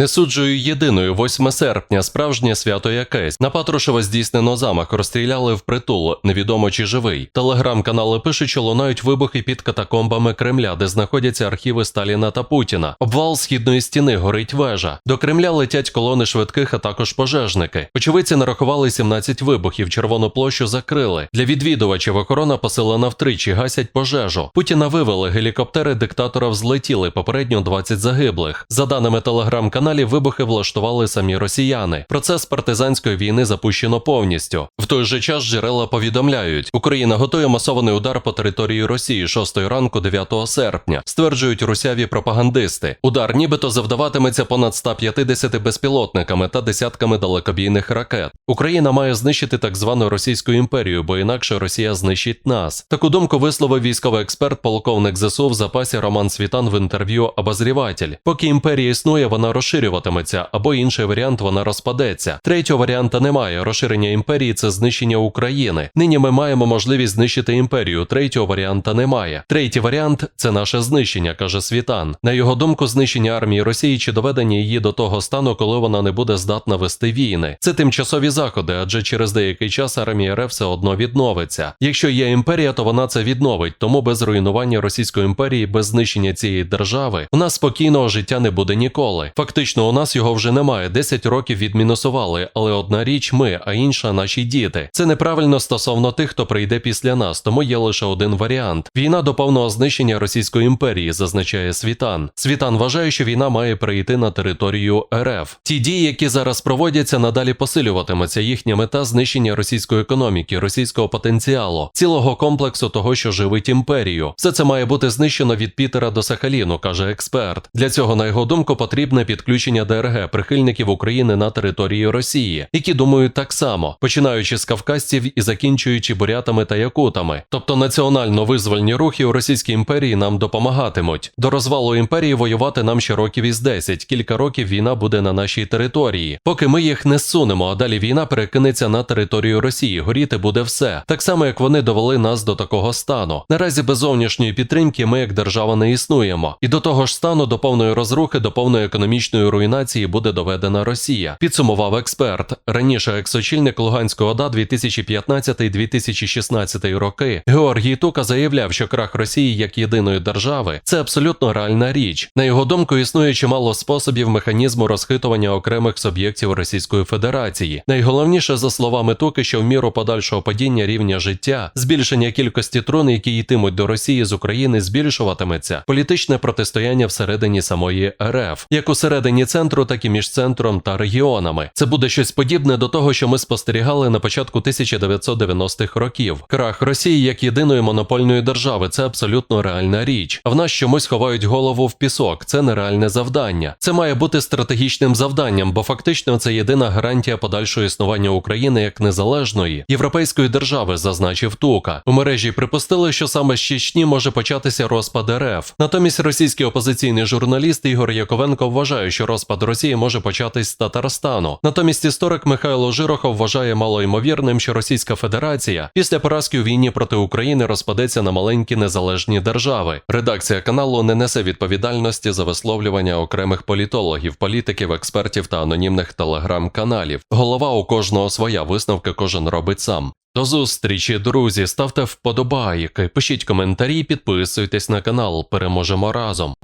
Не суджую єдиною 8 серпня, справжнє свято якесь. На Патрушева здійснено замах, розстріляли впритул, невідомо чи живий. Телеграм-канали пишуть, що лунають вибухи під катакомбами Кремля, де знаходяться архіви Сталіна та Путіна. Обвал східної стіни горить вежа. До Кремля летять колони швидких, а також пожежники. Очевидці нарахували 17 вибухів. Червону площу закрили. Для відвідувачів охорона посилена втричі, гасять пожежу. Путіна вивели, гелікоптери диктатора взлетіли. Попередньо 20 загиблих. За даними телеграм-каналів, вибухи влаштували самі росіяни. Процес партизанської війни запущено повністю. В той же час джерела повідомляють, Україна готує масований удар по території Росії 6 ранку 9 серпня. Стверджують русяві пропагандисти. Удар нібито завдаватиметься понад 150 безпілотниками та десятками далекобійних ракет. Україна має знищити так звану Російську імперію, бо інакше Росія знищить нас. Таку думку висловив військовий експерт, полковник ЗСУ в запасі Роман Світан в інтерв'ю «Обозріватель». Поки імперія існує, вона розширюватиметься, або інший варіант вона розпадеться. Третього варіанта немає. Розширення імперії це знищення України. Нині ми маємо можливість знищити імперію. Третього варіанта немає. Третій варіант це наше знищення, каже Світан. На його думку, знищення армії Росії чи доведення її до того стану, коли вона не буде здатна вести війни. Це тимчасові заходи, адже через деякий час армія РФ все одно відновиться. Якщо є імперія, то вона це відновить. Тому без руйнування Російської імперії, без знищення цієї держави, у нас спокійного життя не буде ніколи. Фактично, у нас його вже немає. 10 років відмінусували, але одна річ ми, а інша наші діти. Це неправильно стосовно тих, хто прийде після нас, тому є лише один варіант: війна до повного знищення Російської імперії, зазначає Світан. Світан вважає, що війна має прийти на територію РФ. Ті дії, які зараз проводяться, надалі посилюватимуться. Їхня мета знищення російської економіки, російського потенціалу, цілого комплексу того, що живить імперію. Все це має бути знищено від Пітера до Сахаліну, каже експерт. Для цього, на його думку, потрібне підключення ДРГ прихильників України на території Росії, які думають так само, починаючи з кавказців і закінчуючи бурятами та якутами. Тобто національно визвольні рухи у Російській імперії нам допомагатимуть. До розвалу імперії воювати нам ще років із 10. Кілька років війна буде на нашій території. Поки ми їх не зсунемо, а далі війна перекинеться на територію Росії. Горіти буде все. Так само, як вони довели нас до такого стану. Наразі без зовнішньої підтримки ми як держава не існуємо. І до того ж стану до повної розрухи, до повної економічної руйнації буде доведена Росія. Підсумував експерт. Раніше екс-очільник Луганської ОДА 2015-2016 роки Георгій Тука заявляв, що крах Росії як єдиної держави це абсолютно реальна річ. На його думку, існує чимало способів механізму розхитування окремих суб'єктів Російської Федерації. Найголовніше, за словами Туки, що в міру подальшого падіння рівня життя, збільшення кількості трун, які йтимуть до Росії з України, збільшуватиметься політичне протистояння всередині самої РФ, як усередині центру, так і між центром та регіонами. Це буде щось подібне до того, що ми спостерігали на початку 1990-х років. Крах Росії як єдиної монопольної держави це абсолютно реальна річ. А в нас чомусь ховають голову в пісок. Це нереальне завдання. Це має бути стратегічним завданням, бо фактично це єдина гарантія подальшого існування України як незалежної європейської держави, зазначив Тука. У мережі припустили, що саме з Чечні може початися розпад РФ. Натомість російський опозиційний журналіст Ігор Яковенко вважає, що розпад Росії може початись з Татарстану. Натомість історик Михайло Жирохов вважає малоймовірним, що Російська Федерація після поразки у війні проти України розпадеться на маленькі незалежні держави. Редакція каналу не несе відповідальності за висловлювання окремих політологів, політиків, експертів та анонімних телеграм-каналів. Голова у кожного своя висновки кожен робить сам. До зустрічі, друзі. Ставте вподобайки, пишіть коментарі, підписуйтесь на канал. Переможемо разом.